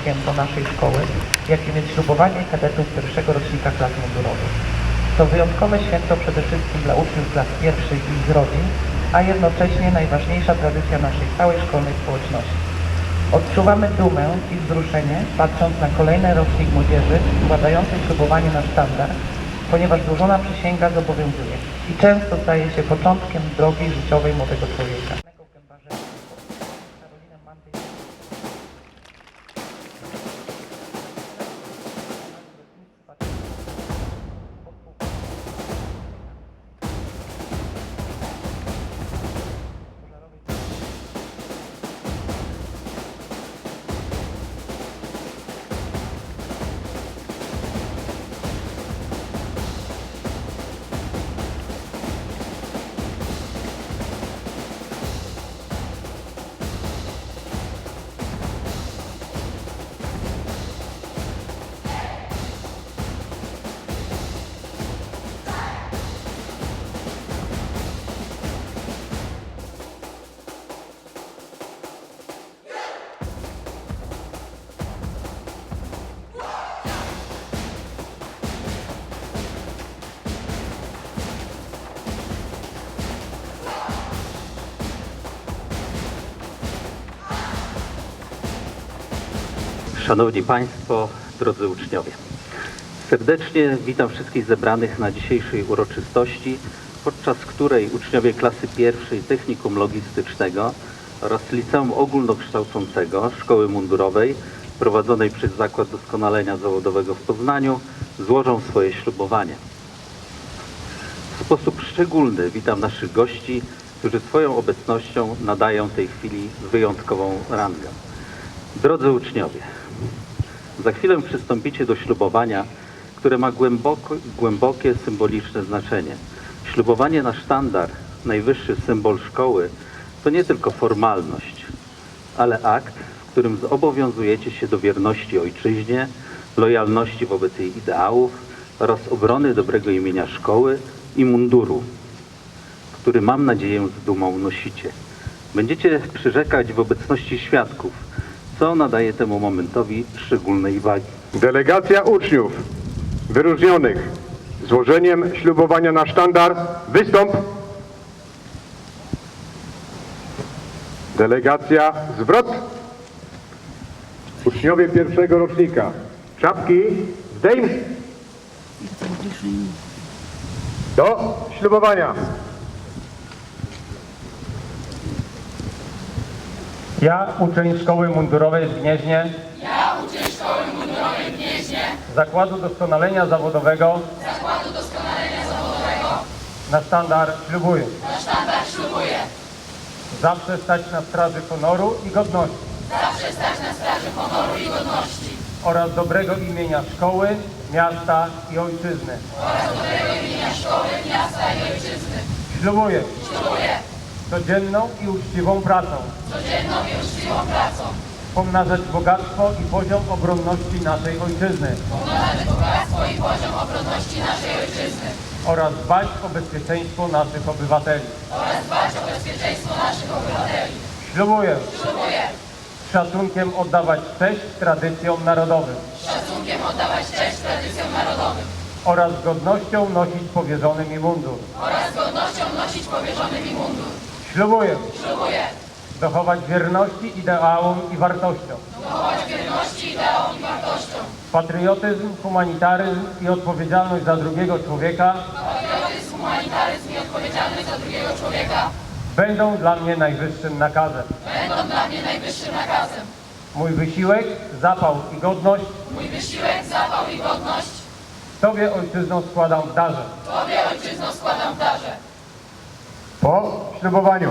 święto naszej szkoły, jakim jest ślubowanie kadetów pierwszego rocznika klas mundurowych. To wyjątkowe święto przede wszystkim dla uczniów klas pierwszych i ich rodzin, a jednocześnie najważniejsza tradycja naszej całej szkolnej społeczności. Odczuwamy dumę i wzruszenie, patrząc na kolejny rocznik młodzieży składającej ślubowanie na sztandar, ponieważ złożona przysięga zobowiązuje i często staje się początkiem drogi życiowej młodego człowieka. Szanowni Państwo, drodzy uczniowie. Serdecznie witam wszystkich zebranych na dzisiejszej uroczystości, podczas której uczniowie klasy pierwszej Technikum Logistycznego oraz Liceum Ogólnokształcącego Szkoły Mundurowej prowadzonej przez Zakład Doskonalenia Zawodowego w Poznaniu złożą swoje ślubowanie. W sposób szczególny witam naszych gości, którzy swoją obecnością nadają tej chwili wyjątkową rangę. Drodzy uczniowie, za chwilę przystąpicie do ślubowania, które ma głębokie symboliczne znaczenie. Ślubowanie na sztandar, najwyższy symbol szkoły, to nie tylko formalność, ale akt, w którym zobowiązujecie się do wierności ojczyźnie, lojalności wobec jej ideałów oraz obrony dobrego imienia szkoły i munduru, który mam nadzieję z dumą nosicie. Będziecie przyrzekać w obecności świadków, co nadaje temu momentowi szczególnej wagi. Delegacja uczniów wyróżnionych złożeniem ślubowania na sztandar wystąp. Delegacja zwrot. Uczniowie pierwszego rocznika. Czapki zdejm. Do ślubowania. Ja, uczeń Szkoły Mundurowej w Gnieźnie, Ja, uczeń Szkoły Mundurowej w Gnieźnie, Zakładu Doskonalenia Zawodowego. Zakładu Doskonalenia Zawodowego, na sztandar ślubuję. Na sztandar ślubuję. Zawsze stać na straży honoru i godności. Zawsze stać na straży honoru i godności. Oraz dobrego imienia szkoły, miasta i ojczyzny. oraz dobrego imienia szkoły, miasta i ojczyzny. Ślubuję. Ślubuję codzienną i uczciwą pracą, codzienną i uczciwą pracą, pomnażać bogactwo i poziom obronności naszej ojczyzny pomnażać bogactwo i poziom obronności naszej ojczyzny oraz dbać o bezpieczeństwo naszych obywateli. oraz dbać o bezpieczeństwo naszych obywateli. Ślubuję Ślubuję szacunkiem oddawać cześć tradycjom narodowym szacunkiem oddawać cześć tradycjom narodowym oraz godnością nosić powierzony mi mundur. oraz godnością nosić powierzony mi mundur. Ślubuję Ślubuję dochować wierności ideałom i wartościom, dochować wierności ideałom i wartościom, patriotyzm, humanitaryzm i odpowiedzialność za drugiego człowieka patriotyzm, humanitaryzm i odpowiedzialność za drugiego człowieka będą dla mnie najwyższym nakazem. będą dla mnie najwyższym nakazem. Mój wysiłek, zapał i godność Mój wysiłek, zapał i godność Tobie ojczyzną składam w darze. Tobie ojczyzno składam w darze. Po ślubowaniu.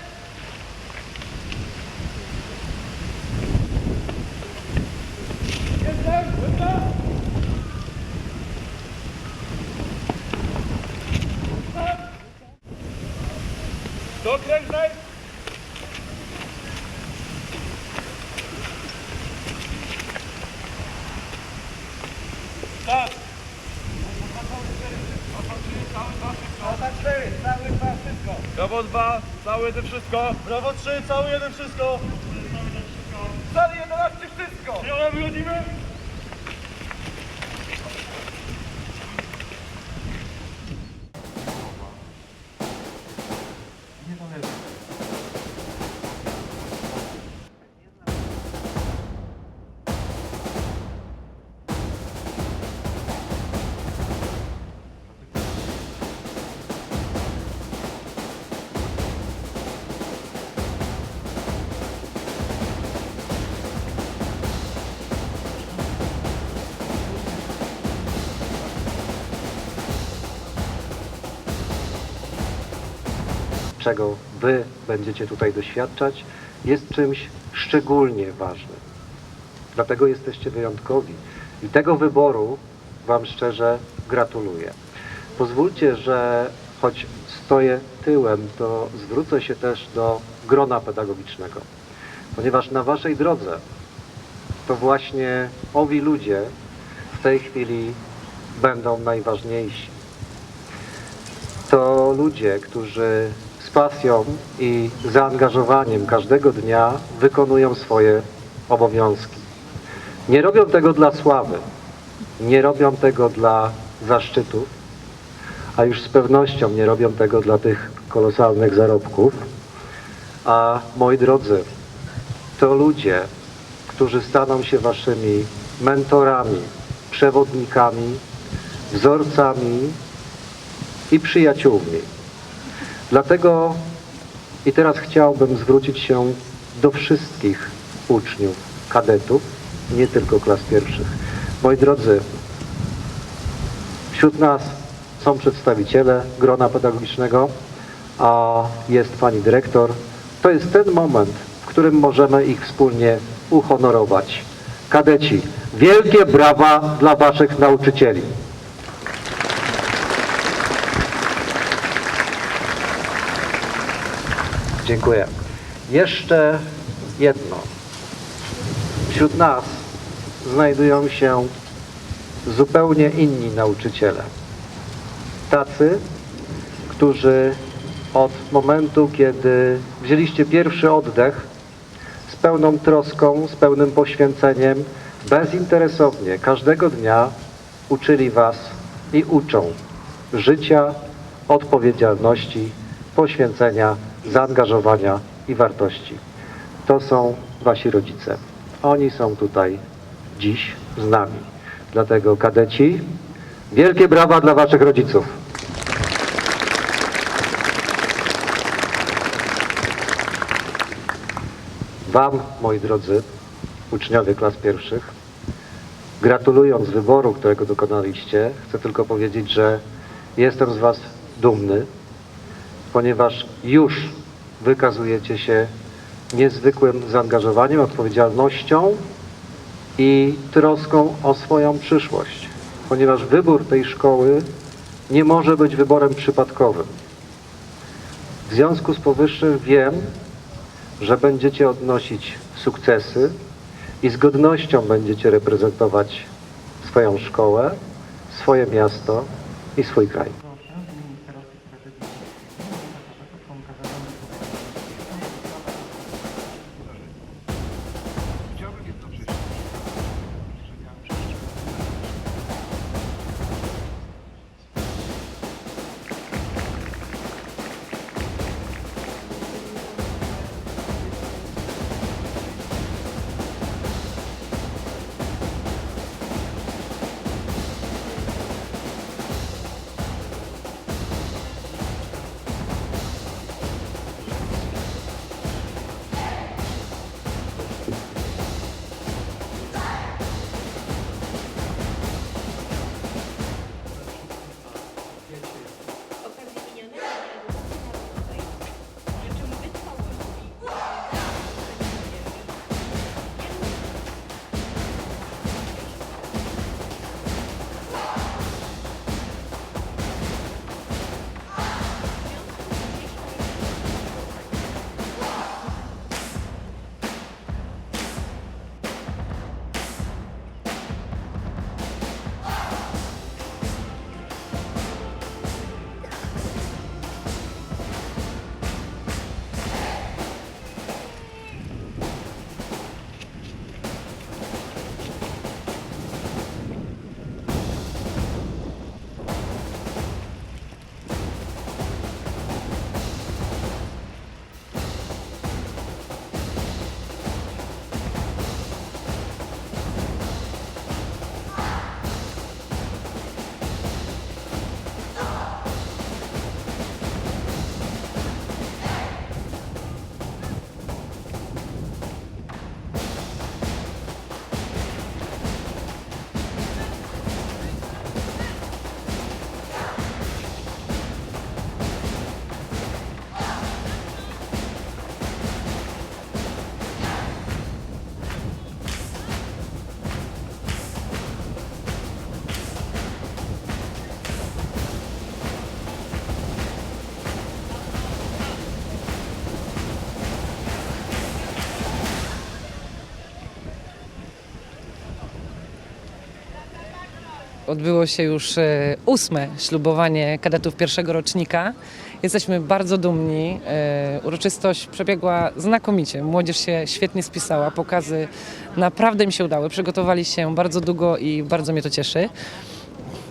Prawo 2, całe jeden wszystko. Prawo 3, cały jeden wszystko. Cały 11 wszystko. Ja wychodzimy. Czego Wy będziecie tutaj doświadczać, jest czymś szczególnie ważnym. Dlatego jesteście wyjątkowi i tego wyboru Wam szczerze gratuluję. Pozwólcie, że choć stoję tyłem, to zwrócę się też do grona pedagogicznego, ponieważ na Waszej drodze to właśnie owi ludzie w tej chwili będą najważniejsi to ludzie, którzy z pasją i zaangażowaniem każdego dnia wykonują swoje obowiązki. Nie robią tego dla sławy, nie robią tego dla zaszczytów, a już z pewnością nie robią tego dla tych kolosalnych zarobków. A moi drodzy, to ludzie, którzy staną się waszymi mentorami, przewodnikami, wzorcami i przyjaciółmi. Dlatego i teraz chciałbym zwrócić się do wszystkich uczniów, kadetów, nie tylko klas pierwszych. Moi drodzy, wśród nas są przedstawiciele grona pedagogicznego, a jest pani dyrektor. To jest ten moment, w którym możemy ich wspólnie uhonorować. Kadeci, wielkie brawa dla waszych nauczycieli. Dziękuję. Jeszcze jedno. Wśród nas znajdują się zupełnie inni nauczyciele. Tacy, którzy od momentu, kiedy wzięliście pierwszy oddech, z pełną troską, z pełnym poświęceniem, bezinteresownie, każdego dnia uczyli Was i uczą życia, odpowiedzialności, poświęcenia, zaangażowania i wartości. To są Wasi rodzice. Oni są tutaj dziś z nami. Dlatego kadeci, wielkie brawa dla Waszych rodziców. Wam, moi drodzy, uczniowie klas pierwszych, gratulując wyboru, którego dokonaliście, chcę tylko powiedzieć, że jestem z Was dumny, ponieważ już wykazujecie się niezwykłym zaangażowaniem, odpowiedzialnością i troską o swoją przyszłość, ponieważ wybór tej szkoły nie może być wyborem przypadkowym. W związku z powyższym wiem, że będziecie odnosić sukcesy i z godnością będziecie reprezentować swoją szkołę, swoje miasto i swój kraj. Odbyło się już e, ósme ślubowanie kadetów pierwszego rocznika. Jesteśmy bardzo dumni. E, Uroczystość przebiegła znakomicie. Młodzież się świetnie spisała. Pokazy naprawdę mi się udały. Przygotowali się bardzo długo i bardzo mnie to cieszy.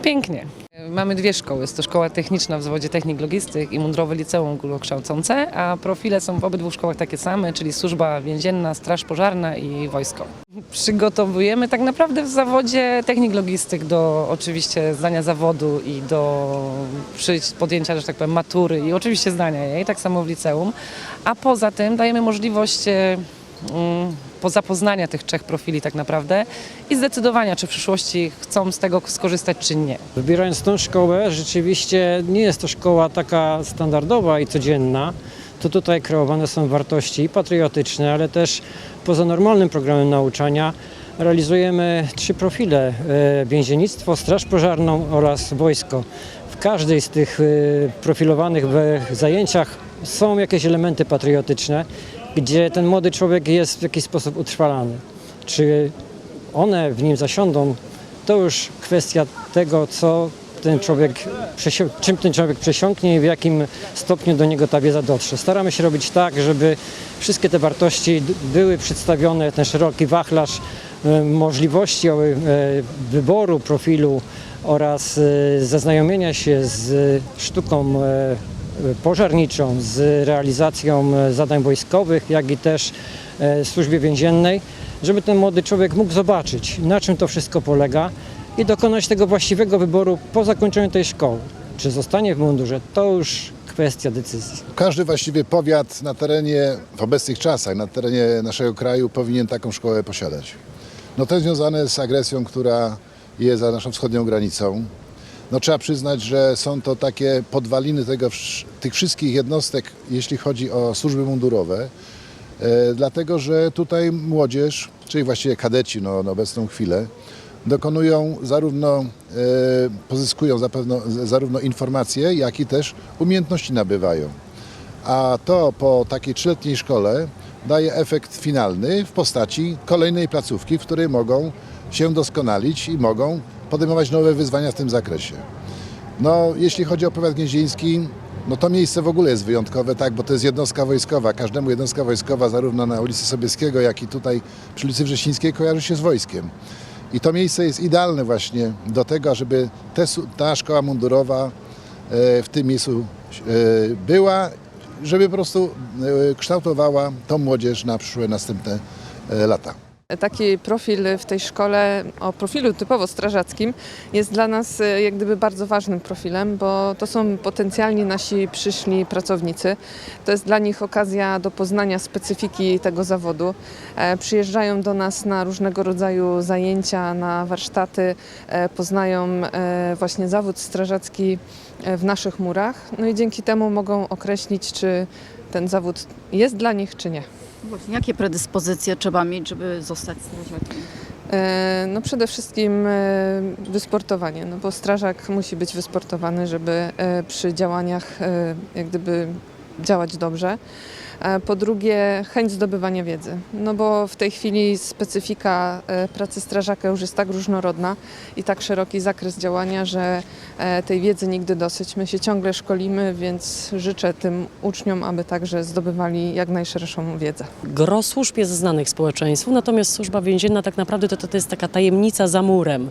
Pięknie. Mamy dwie szkoły. Jest to szkoła techniczna w zawodzie technik logistyk i mundurowe liceum ogólnokształcące, a profile są w obydwu szkołach takie same, czyli służba więzienna, straż pożarna i wojsko. Przygotowujemy tak naprawdę w zawodzie technik logistyk do oczywiście zdania zawodu i do podjęcia, że tak powiem, matury i oczywiście zdania jej, tak samo w liceum. A poza tym dajemy możliwość e, po zapoznania tych trzech profili tak naprawdę i zdecydowania, czy w przyszłości chcą z tego skorzystać, czy nie. Wybierając tą szkołę, rzeczywiście nie jest to szkoła taka standardowa i codzienna. To tutaj kreowane są wartości patriotyczne, ale też poza normalnym programem nauczania realizujemy trzy profile: e, więziennictwo, straż pożarną oraz wojsko. W każdej z tych e, profilowanych zajęciach są jakieś elementy patriotyczne, gdzie ten młody człowiek jest w jakiś sposób utrwalany. Czy one w nim zasiądą, to już kwestia tego, co ten człowiek, czym ten człowiek przesiąknie i w jakim stopniu do niego ta wiedza dotrze. Staramy się robić tak, żeby wszystkie te wartości były przedstawione, ten szeroki wachlarz e, możliwości e, wyboru profilu oraz e, zaznajomienia się z sztuką pożarniczą, z realizacją e, zadań wojskowych, jak i też e, służbie więziennej, żeby ten młody człowiek mógł zobaczyć, na czym to wszystko polega i dokonać tego właściwego wyboru po zakończeniu tej szkoły. Czy zostanie w mundurze, to już kwestia decyzji. Każdy właściwie powiat na terenie, w obecnych czasach, na terenie naszego kraju powinien taką szkołę posiadać. No to jest związane z agresją, która jest za naszą wschodnią granicą. No trzeba przyznać, że są to takie podwaliny tego, tych wszystkich jednostek, jeśli chodzi o służby mundurowe, e, dlatego że tutaj młodzież, czyli właściwie kadeci no, na obecną chwilę, dokonują zarówno, e, pozyskują zapewno, zarówno informacje, jak i też umiejętności nabywają. A to po takiej trzyletniej szkole daje efekt finalny w postaci kolejnej placówki, w której mogą się doskonalić i mogą podejmować nowe wyzwania w tym zakresie. No, jeśli chodzi o powiat gnieźnieński, no to miejsce w ogóle jest wyjątkowe, tak, bo to jest jednostka wojskowa. Każdemu jednostka wojskowa zarówno na ulicy Sobieskiego, jak i tutaj przy ulicy Wrzesińskiej kojarzy się z wojskiem. I to miejsce jest idealne właśnie do tego, żeby te, ta szkoła mundurowa e, w tym miejscu e, była, żeby po prostu e, kształtowała tą młodzież na przyszłe następne lata. Taki profil w tej szkole o profilu typowo strażackim jest dla nas e, jak gdyby bardzo ważnym profilem, bo to są potencjalni nasi przyszli pracownicy. To jest dla nich okazja do poznania specyfiki tego zawodu. E, Przyjeżdżają do nas na różnego rodzaju zajęcia, na warsztaty, e, poznają właśnie zawód strażacki w naszych murach. No i dzięki temu mogą określić, czy ten zawód jest dla nich, czy nie. Właśnie, jakie predyspozycje trzeba mieć, żeby zostać strażakiem? E, No przede wszystkim e, wysportowanie, no bo strażak musi być wysportowany, żeby e, przy działaniach jak gdyby działać dobrze. Po drugie chęć zdobywania wiedzy, no bo w tej chwili specyfika e, pracy strażaka już jest tak różnorodna i tak szeroki zakres działania, że e, tej wiedzy nigdy dosyć. My się ciągle szkolimy, więc życzę tym uczniom, aby także zdobywali jak najszerszą wiedzę. Gro służb jest znanych społeczeństwu, natomiast służba więzienna tak naprawdę to, to jest taka tajemnica za murem.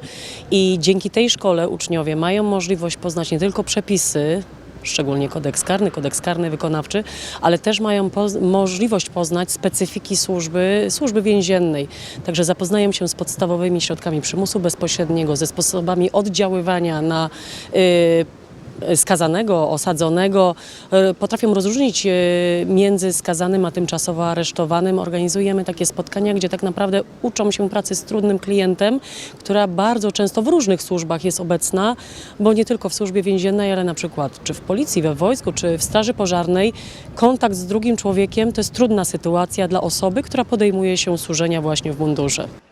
I dzięki tej szkole uczniowie mają możliwość poznać nie tylko przepisy, szczególnie kodeks karny, kodeks karny wykonawczy, ale też mają poz- możliwość poznać specyfiki służby, służby więziennej. Także zapoznają się z podstawowymi środkami przymusu bezpośredniego, ze sposobami oddziaływania na y, skazanego, osadzonego. E, Potrafią rozróżnić e, między skazanym a tymczasowo aresztowanym. Organizujemy takie spotkania, gdzie tak naprawdę uczą się pracy z trudnym klientem, która bardzo często w różnych służbach jest obecna, bo nie tylko w służbie więziennej, ale na przykład czy w policji, we wojsku, czy w straży pożarnej. Kontakt z drugim człowiekiem to jest trudna sytuacja dla osoby, która podejmuje się służenia właśnie w mundurze.